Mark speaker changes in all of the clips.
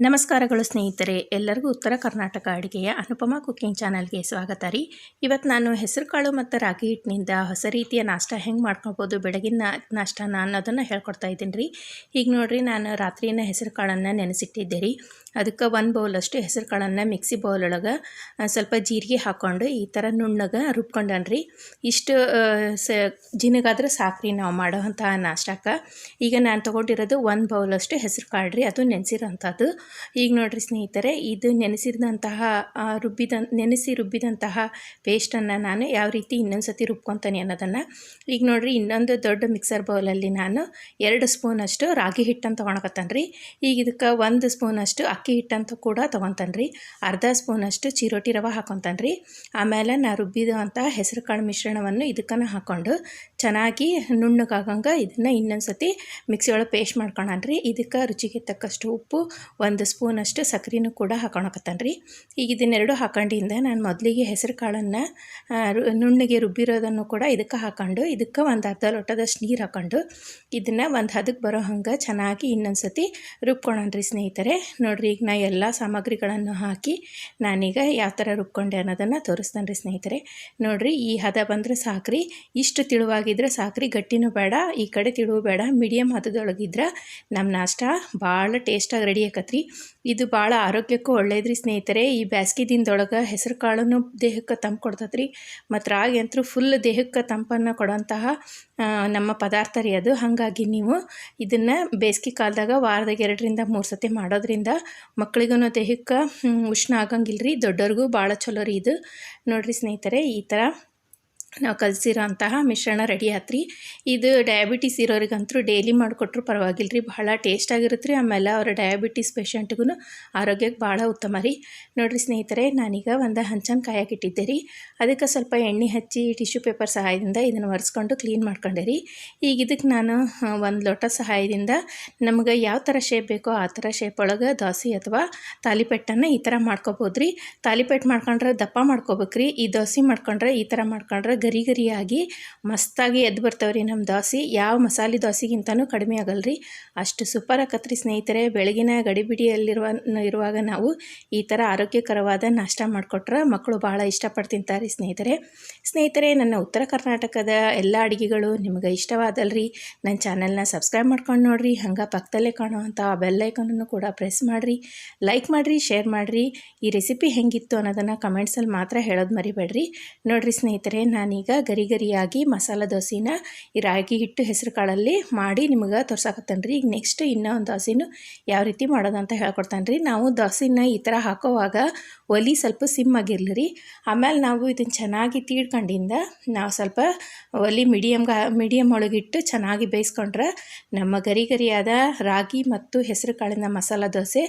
Speaker 1: ನಮಸ್ಕಾರಗಳು ಸ್ನೇಹಿತರೆ, ಎಲ್ಲರಿಗೂ ಉತ್ತರ ಕರ್ನಾಟಕ ಅಡುಗೆಯ ಅನುಪಮ ಕುಕ್ಕಿಂಗ್ ಚಾನಲ್ಗೆ ಸ್ವಾಗತ ರೀ. ಇವತ್ತು ನಾನು ಹೆಸರುಕಾಳು ಮತ್ತು ರಾಗಿ ಹಿಟ್ಟಿನಿಂದ ಹೊಸ ರೀತಿಯ ನಾಷ್ಟ ಹೆಂಗೆ ಮಾಡ್ಕೊಬೋದು, ಬೆಳಗಿನ ನಾಷ್ಟನ ಅನ್ನೋದನ್ನು ಹೇಳ್ಕೊಡ್ತಾ ಇದ್ದೀನಿ ರೀ. ಈಗ ನೋಡಿರಿ, ನಾನು ರಾತ್ರಿನ ಹೆಸರುಕಾಳನ್ನು ನೆನೆಸಿಟ್ಟಿದ್ದೆ ರೀ. ಅದಕ್ಕೆ ಒಂದು ಬೌಲಷ್ಟು ಹೆಸರು ಕಾಳನ್ನು ಮಿಕ್ಸಿ ಬೌಲೊಳಗೆ ಸ್ವಲ್ಪ ಜೀರಿಗೆ ಹಾಕ್ಕೊಂಡು ಈ ಥರ ನುಣ್ಣಗೆ ರುಬ್ಕೊಂಡನ್ರಿ ಇಷ್ಟು ಸ, ಜಿನಗಾದ್ರೆ ಸಾಕ್ರಿ ನಾವು ಮಾಡೋವಂಥ ನಾಷ್ಟಕ್ಕೆ. ಈಗ ನಾನು ತೊಗೊಂಡಿರೋದು ಒಂದು ಬೌಲಷ್ಟು ಹೆಸರು ಕಾಳು ರೀ, ಅದು ನೆನೆಸಿರೋಂಥದ್ದು. ಈಗ ನೋಡಿರಿ ಸ್ನೇಹಿತರೆ, ಇದು ನೆನೆಸಿದಂತಹ ರುಬ್ಬಿದ, ನೆನೆಸಿ ರುಬ್ಬಿದಂತಹ ಪೇಸ್ಟನ್ನು ನಾನು ಯಾವ ರೀತಿ ಇನ್ನೊಂದು ಸತಿ ರುಬ್ಕೊತಾನೆ ಅನ್ನೋದನ್ನು ಈಗ ನೋಡ್ರಿ ಇನ್ನೊಂದು ದೊಡ್ಡ ಮಿಕ್ಸರ್ ಬೌಲಲ್ಲಿ ನಾನು ಎರಡು ಸ್ಪೂನಷ್ಟು ರಾಗಿ ಹಿಟ್ಟನ್ನು ತೊಗೊಳಕತ್ತಾನೆ ರೀ ಈಗ ಇದಕ್ಕೆ ಒಂದು ಸ್ಪೂನಷ್ಟು ಅಕ್ಕಿ ಹಿಟ್ಟಂತೂ ಕೂಡ ತೊಗೊತಾನೆ ರೀ ಅರ್ಧ ಸ್ಪೂನಷ್ಟು ಚಿರೋಟಿ ರವೆ ಹಾಕೊತಾನೆ ರೀ ಆಮೇಲೆ ನಾ ರುಬ್ಬಿದಂಥ ಹೆಸರು ಕಾಳು ಮಿಶ್ರಣವನ್ನು ಇದಕ್ಕನ್ನು ಹಾಕ್ಕೊಂಡು ಚೆನ್ನಾಗಿ ನುಣ್ಣಗಾಗಂಗೆ ಇದನ್ನು ಇನ್ನೊಂದು ಸತಿ ಮಿಕ್ಸಿಯೊಳಗೆ ಪೇಸ್ಟ್ ಮಾಡ್ಕೊಳಣ ರೀ ಇದಕ್ಕೆ ರುಚಿಗೆ ತಕ್ಕಷ್ಟು ಉಪ್ಪು ಒಂದು ಸ್ಪೂನಷ್ಟು ಸಕ್ಕರೆನೂ ಕೂಡ ಹಾಕೊಳಕತ್ತಾನೆ ರೀ ಈಗ ಇದನ್ನೆರಡು ಹಾಕೊಂಡಿಂದ ನಾನು ಮೊದಲಿಗೆ ಹೆಸರು ಕಾಳನ್ನು ನುಣ್ಣಗೆ ರುಬ್ಬಿರೋದನ್ನು ಕೂಡ ಇದಕ್ಕೆ ಹಾಕೊಂಡು, ಇದಕ್ಕೆ ಒಂದು ಅರ್ಧ ಲೋಟದಷ್ಟು ನೀರು ಹಾಕೊಂಡು, ಇದನ್ನು ಒಂದು ಹದಕ್ಕೆ ಬರೋ ಹಂಗೆ ಚೆನ್ನಾಗಿ ಇನ್ನೊಂದು ಸತಿ ರುಬ್ಕೊಳನ್ರಿ ಸ್ನೇಹಿತರೆ. ನೋಡಿರಿ ಈಗ ನಾ ಎಲ್ಲ ಸಾಮಗ್ರಿಗಳನ್ನು ಹಾಕಿ ನಾನೀಗ ಯಾವ ಥರ ರುಬ್ಕೊಂಡೆ ಅನ್ನೋದನ್ನು ತೋರಿಸ್ತಾನೆ ರೀ ಸ್ನೇಹಿತರೆ. ನೋಡಿರಿ ಈ ಹದ ಬಂದರೆ ಸಾಕ್ರಿ, ಇಷ್ಟು ತಿಳುವಾಗಿದ್ರೆ ಸಾಕ್ರಿ, ಗಟ್ಟಿನೂ ಬೇಡ, ಈ ಕಡೆ ತಿಳುವು ಬೇಡ ಮೀಡಿಯಮ್ ಹದದೊಳಗಿದ್ರೆ ನಮ್ಮ ನಾಷ್ಟ ಭಾಳ ಟೇಸ್ಟಾಗಿ ರೆಡಿ ಆಕತ್ರಿ ಇದು ಭಾಳ ಆರೋಗ್ಯಕ್ಕೂ ಒಳ್ಳೇದ್ರಿ ಸ್ನೇಹಿತರೆ. ಈ ಬ್ಯಾಸ್ಗೆ ದಿನದೊಳಗೆ ಹೆಸರು ಕಾಳನ್ನು ದೇಹಕ್ಕೆ ತಂಪು ಕೊಡ್ತದ್ರಿ. ಮತ್ತು ರಾಗಿ ಅಂತೂ ಫುಲ್ ದೇಹಕ್ಕೆ ತಂಪನ್ನು ಕೊಡೋಂತಹ ನಮ್ಮ ಪದಾರ್ಥ ರೀ ಅದು. ಹಾಗಾಗಿ ನೀವು ಇದನ್ನು ಬೇಸಿಗೆ ಕಾಲದಾಗ ವಾರದಾಗ ಎರಡರಿಂದ ಮೂರು ಸತಿ ಮಾಡೋದ್ರಿಂದ ಮಕ್ಕಳಿಗೂ ದೇಹಕ್ಕೆ ಉಷ್ಣ ಆಗಂಗಿಲ್ಲ ರೀ ದೊಡ್ಡವ್ರಿಗೂ ಭಾಳ ಚಲೋ ರೀ ಇದು. ನೋಡಿರಿ ಸ್ನೇಹಿತರೆ, ಈ ಥರ ನಾವು ಕಲಸಿರೋ ಅಂತಹ ಮಿಶ್ರಣ ರೆಡಿ ಆತ್ರಿ. ಇದು ಡಯಾಬಿಟೀಸ್ ಇರೋರಿಗಂತೂ ಡೈಲಿ ಮಾಡಿಕೊಟ್ರು ಪರವಾಗಿಲ್ಲ ರೀ ಭಾಳ ಟೇಸ್ಟಾಗಿರುತ್ತೆ ರೀ ಆಮೇಲೆ ಅವ್ರ ಡಯಾಬಿಟೀಸ್ ಪೇಷಂಟ್ಗೂ ಆರೋಗ್ಯಕ್ಕೆ ಭಾಳ ಉತ್ತಮ ರೀ. ನೋಡಿರಿ ಸ್ನೇಹಿತರೆ, ನಾನೀಗ ಒಂದು ಹಂಚನ ಕಾಯಕ್ಕಿಟ್ಟಿದ್ದೆ ರೀ. ಅದಕ್ಕೆ ಸ್ವಲ್ಪ ಎಣ್ಣೆ ಹಚ್ಚಿ ಟಿಶ್ಯೂ ಪೇಪರ್ ಸಹಾಯದಿಂದ ಇದನ್ನು ಒರೆಸ್ಕೊಂಡು ಕ್ಲೀನ್ ಮಾಡ್ಕೊಂಡೆ ರೀ. ಈಗ ಇದಕ್ಕೆ ನಾನು ಒಂದು ಲೋಟ ಸಹಾಯದಿಂದ ನಮ್ಗೆ ಯಾವ ಥರ ಶೇಪ್ ಬೇಕೋ ಆ ಥರ ಶೇಪ್ ಒಳಗೆ ದೋಸೆ ಅಥವಾ ತಾಲಿಪೆಟ್ಟನ್ನು ಈ ಥರ ಮಾಡ್ಕೊಬೋದು ರೀ ತಾಲಿಪೆಟ್ಟು ಮಾಡ್ಕೊಂಡ್ರೆ ದಪ್ಪ ಮಾಡ್ಕೋಬೇಕ್ರಿ. ಈ ದೋಸೆ ಮಾಡ್ಕೊಂಡ್ರೆ ಈ ಥರ ಮಾಡ್ಕೊಂಡ್ರೆ ಗರಿ ಗರಿಯಾಗಿ ಮಸ್ತಾಗಿ ಎದ್ದು ಬರ್ತಾವ್ರಿ ನಮ್ಮ ದೋಸೆ. ಯಾವ ಮಸಾಲೆ ದೋಸೆಗಿಂತನೂ ಕಡಿಮೆ ಆಗಲ್ರಿ. ಅಷ್ಟು ಸೂಪರ್ ಆಕತ್ರಿ ಸ್ನೇಹಿತರೆ, ಬೆಳಗಿನ ಗಡಿಬಿಡಿಯಲ್ಲಿರುವ ಇರುವಾಗ ನಾವು ಈ ಥರ ಆರೋಗ್ಯಕರವಾದ ನಾಷ್ಟ ಮಾಡಿಕೊಟ್ರೆ ಮಕ್ಕಳು ಭಾಳ ಇಷ್ಟಪಟ್ಟು ತಿಂತಾರೆ ಸ್ನೇಹಿತರೆ. ಸ್ನೇಹಿತರೆ, ನನ್ನ ಉತ್ತರ ಕರ್ನಾಟಕದ ಎಲ್ಲ ಅಡುಗೆಗಳು ನಿಮಗೆ ಇಷ್ಟವಾದಲ್ರಿ. ನನ್ನ ಚಾನಲ್ನ ಸಬ್ಸ್ಕ್ರೈಬ್ ಮಾಡ್ಕೊಂಡು ನೋಡಿರಿ. ಹಂಗೆ ಪಕ್ಕದಲ್ಲೇ ಕಾಣುವಂಥ ಬೆಲ್ಲೈಕನನ್ನು ಕೂಡ ಪ್ರೆಸ್ ಮಾಡಿರಿ. ಲೈಕ್ ಮಾಡಿರಿ ಶೇರ್ ಮಾಡಿರಿ. ಈ ರೆಸಿಪಿ ಹೆಂಗಿತ್ತು ಅನ್ನೋದನ್ನು ಕಮೆಂಟ್ಸಲ್ಲಿ ಮಾತ್ರ ಹೇಳೋದು ಮರಿಬೇಡ್ರಿ. ನೋಡಿರಿ ಸ್ನೇಹಿತರೆ ನಾನು ನಾನೀಗ ಗರಿ ಗರಿಯಾಗಿ ಮಸಾಲೆ ದೋಸೆನ ಈ ರಾಗಿ ಹಿಟ್ಟು ಹೆಸರು ಕಾಳಲ್ಲಿ ಮಾಡಿ ನಿಮಗೆ ತೋರ್ಸಾಕತ್ತೇನೆ ರೀ ಈಗ ನೆಕ್ಸ್ಟ್ ಇನ್ನೂ ಒಂದು ದೋಸೆನೂ ಯಾವ ರೀತಿ ಮಾಡೋದಂತ ಹೇಳ್ಕೊಡ್ತಾನೆ ರೀ ನಾವು ದೋಸೆನ ಈ ಥರ ಹಾಕೋವಾಗ ಒಲಿ ಸ್ವಲ್ಪ ಸಿಮ್ ಆಗಿರಲಿ ರೀ ಆಮೇಲೆ ನಾವು ಇದನ್ನು ಚೆನ್ನಾಗಿ ತೀಡ್ಕೊಂಡಿಂದ ನಾವು ಸ್ವಲ್ಪ ಒಲಿ ಮೀಡಿಯಮ್ಗೆ ಮೀಡಿಯಮ್ ಒಳಗಿಟ್ಟು ಚೆನ್ನಾಗಿ ಬೇಯಿಸ್ಕೊಂಡ್ರೆ ನಮ್ಮ ಗರಿ ಗರಿಯಾದ ರಾಗಿ ಮತ್ತು ಹೆಸರು ಕಾಳಿನ ಮಸಾಲೆ ದೋಸೆ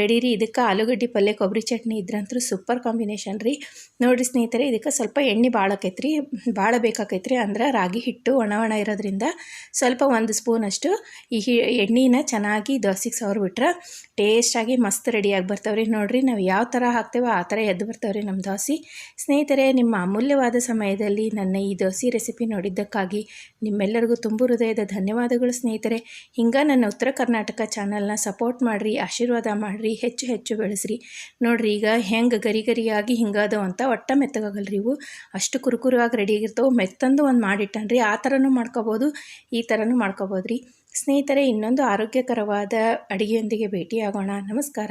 Speaker 1: ರೆಡಿ ರೀ ಇದಕ್ಕೆ ಆಲೂಗಡ್ಡೆ ಪಲ್ಯ ಕೊಬ್ಬರಿ ಚಟ್ನಿ ಇದ್ರಂತೂ ಸೂಪರ್ ಕಾಂಬಿನೇಷನ್ ರೀ. ನೋಡಿರಿ ಸ್ನೇಹಿತರೆ, ಇದಕ್ಕೆ ಸ್ವಲ್ಪ ಎಣ್ಣೆ ಭಾಳ ಆಕೈತ್ರಿ ಭಾಳ ಬೇಕಾಕೈತ್ರಿ. ಅಂದ್ರೆ ರಾಗಿ ಹಿಟ್ಟು, ಒಣ ಒಣ ಇರೋದ್ರಿಂದ ಸ್ವಲ್ಪ ಒಂದು ಸ್ಪೂನಷ್ಟು ಈ ಹಿ, ಎಣ್ಣೆನ ಚೆನ್ನಾಗಿ ದೋಸೆಗೆ ಸವರ್ಬಿಟ್ರೆ ಟೇಸ್ಟಾಗಿ ಮಸ್ತ್ ರೆಡಿಯಾಗಿ ಬರ್ತಾವ್ರಿ. ನೋಡಿರಿ ನಾವು ಯಾವ ಥರ ಹಾಕ್ತೇವೋ ಆ ಥರ ಎದ್ದು ಬರ್ತಾವ್ರಿ ನಮ್ಮ ದೋಸೆ ಸ್ನೇಹಿತರೆ, ನಿಮ್ಮ ಅಮೂಲ್ಯವಾದ ಸಮಯದಲ್ಲಿ ನನ್ನ ಈ ದೋಸೆ ರೆಸಿಪಿ ನೋಡಿದ್ದಕ್ಕಾಗಿ ನಿಮ್ಮೆಲ್ಲರಿಗೂ ತುಂಬ ಹೃದಯದ ಧನ್ಯವಾದಗಳು ಸ್ನೇಹಿತರೆ. ಹಿಂಗೆ ನನ್ನ ಉತ್ತರ ಕರ್ನಾಟಕ ಚಾನಲ್ನ ಸಪೋರ್ಟ್ ಮಾಡಿರಿ, ಆಶೀರ್ವಾದ ಮಾಡಿರಿ, ಹೆಚ್ಚು ಹೆಚ್ಚು ಬೆಳೆಸ್ರಿ. ನೋಡಿರಿ, ಈಗ ಹೆಂಗೆ ಗರಿ ಗರಿಯಾಗಿ ಹಿಂಗಾದವು ಅಂತ ಒಟ್ಟ ಮೆತ್ತಗಾಗಲ್ರಿ ಇವು. ಅಷ್ಟು ಕುರುಕುರುವಾಗಿ ರೆಡಿ ಆಗಿರ್ತವೆ. ಮೆತ್ತಂದು ಒಂದು ಮಾಡಿಟ್ಟನ್ರಿ. ಆ ಥರನೂ ಮಾಡ್ಕೋಬೋದು, ಈ ಥರನೂ ಮಾಡ್ಕೋಬೋದು ರೀ ಸ್ನೇಹಿತರೆ, ಇನ್ನೊಂದು ಆರೋಗ್ಯಕರವಾದ ಅಡುಗೆಯೊಂದಿಗೆ ಭೇಟಿಯಾಗೋಣ. ನಮಸ್ಕಾರ.